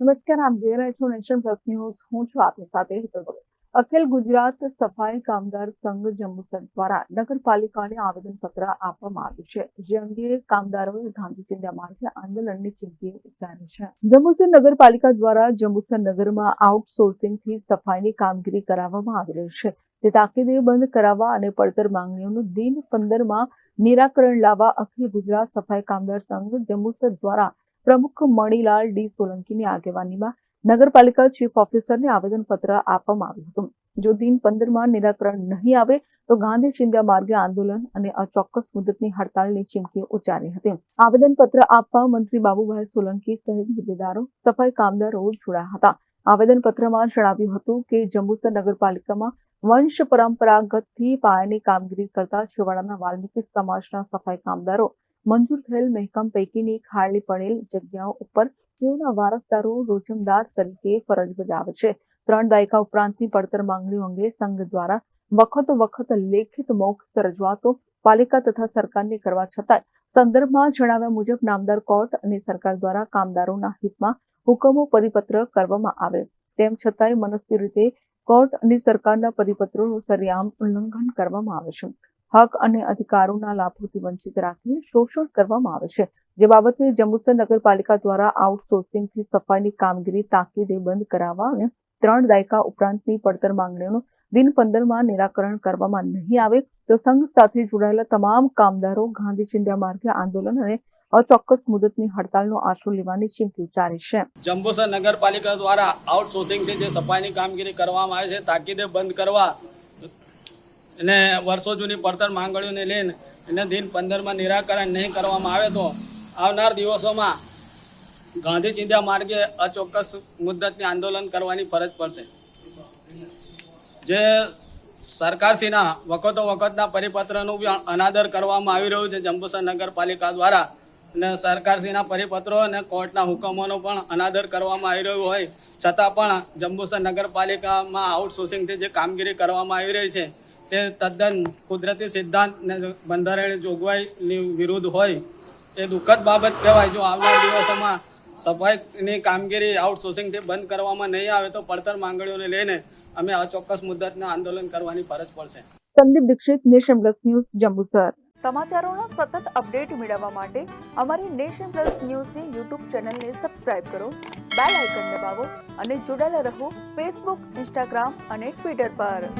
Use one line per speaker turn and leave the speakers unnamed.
નમસ્કાર, આપ જોઈ નેશન પ્લસ ન્યૂઝ. હું છું આપની સાથે અખિલ ગુજરાત સફાઈ કામદાર સંઘ જંબુસર દ્વારા નગરપાલિકાને આવેદનપત્ર આપવામાં આવ્યું છે, જે અંગે કામદારોએ ગાંધી ચિંતા માર્ગે આંદોલનની ચીમકી ઉચ્ચારી છે. જમ્મુસર નગરપાલિકા દ્વારા જમ્મુસર નગરમાં આઉટસોર્સિંગથી સફાઈની કામગીરી કરાવવામાં આવી રહી છે. તે તાકીદે બંધ કરાવવા અને પડતર માંગણીઓનું દિન પંદરમાં નિરાકરણ લાવવા અખિલ ગુજરાત સફાઈ કામદાર સંઘ જમ્મુસર દ્વારા પ્રમુખ મણીલાલ ડી સોલંકીની આગેવાનીમાં નગરપાલિકા ચીફ ઓફિસરને આવેદનપત્ર આપવામાં આવ્યું હતું. જો દિન પંદરમાં નિરાકરણ નહીં આવે, તો ગાંધી ચિંધ્યા માર્ગે આંદોલન અને અચોક્કસ મુદતની હડતાલની ચીમકી ઉચ્ચારી હતી. આવેદનપત્ર આપવા મંત્રી બાબુભાઈ સોલંકી સહિત હોદ્દેદારો સફાઈ કામદારો જોડાયા હતા. આવેદનપત્રમાં જણાવ્યું હતું કે જંબુસર નગરપાલિકામાં વંશ પરંપરાગતથી પાયાની કામગીરી કરતા છેવાડાના વાલ્મીકી સમાજના સફાઈ કામદારો મંજૂર થયેલ મહેકમ પૈકીની ખાલી પડેલ જગ્યાઓ ઉપર તેઓના વારસદારો રોજમદાર તરીકે ફરજ બજાવે છે. ત્રણ દાયકા ઉપરાંતની પડતર માંગણીઓ અંગે સંઘ દ્વારા વખતો વખત લેખિત મૌખિક રજૂઆતો પાલિકા તથા સરકારને કરવા છતાંય સંદર્ભમાં જણાવ્યા મુજબ નામદાર કોર્ટ અને સરકાર દ્વારા કામદારોના હિતમાં હુકમો પરિપત્ર કરવામાં આવે. તેમ છતાંય મનસ્વી રીતે કોર્ટ અને સરકારના પરિપત્રોનું સરિયામ ઉલ્લંઘન કરવામાં આવે છે. હક અને અધિકારોના લાભોથી વંચિત રાખી શોષણ કરવામાં આવે છે. જે બાબતે જંબુસર નગરપાલિકા દ્વારા આઉટસોર્સિંગથી સફાઈની કામગીરી તાકીદે બંધ કરાવવા અને ત્રણ દાયકા ઉપરાંતની પડતર માંગણીઓનું દિન પંદરમાં નિરાકરણ કરવામાં નહીં આવે તો સંઘ સાથે જોડાયેલા તમામ કામદારો ગાંધી ચિંધ્યા માર્ગે આંદોલન અને અચોક્કસ મુદતની હડતાલનો આશરો લેવાની ચીમકી ઉચ્ચારી છે.
જંબુસર નગરપાલિકા દ્વારા આઉટસોર્સિંગથી જે સફાઈની કામગીરી કરવામાં આવે છે, તાકીદે બંધ કરવા અને વર્ષો જૂની પડતર માંગણીઓને લઈને એને દિન પંદરમાં નિરાકરણ નહીં કરવામાં આવે તો આવનાર દિવસોમાં ગાંધી ચિંધ્યા માર્ગે અચોક્કસ મુદ્દતની આંદોલન કરવાની ફરજ પડશે. જે સરકારશ્રીના વખતો વખતના પરિપત્રનું બી અનાદર કરવામાં આવી રહ્યું છે જંબુસર નગરપાલિકા દ્વારા અને સરકારશ્રીના પરિપત્રો અને કોર્ટના હુકમોનો પણ અનાદર કરવામાં આવી રહ્યું હોય છતાં પણ જંબુસર નગરપાલિકામાં આઉટસોર્સિંગથી જે કામગીરી કરવામાં આવી રહી છે તે તદ્દન કુદરતી સિદ્ધાંત ને બંધારણીય જોગવાઈની વિરુદ્ધ હોય એ દુઃખદ બાબત કહેવાય. જો આવનાર દિવસોમાં સફાઈની કામગીરી આઉટસોર્સિંગથી બંધ કરવામાં નહીં આવે તો પડતર માંગણીઓને લઈને અમે અચોક્કસ મુદ્દતના આંદોલન કરવાની ફરજ પડશે.
Sandeep Dixit nation plus news Jambusar. સમાચારોના સતત અપડેટ મેળવવા માટે અમારી નેશન પ્લસ ન્યૂઝની યુટ્યુબ ચેનલને સબસ્ક્રાઇબ કરો બેલ આઇકન દબાવો અને જોડાયેલા રહો ફેસબુક ઇન્સ્ટાગ્રામ અને ટ્વિટર પર.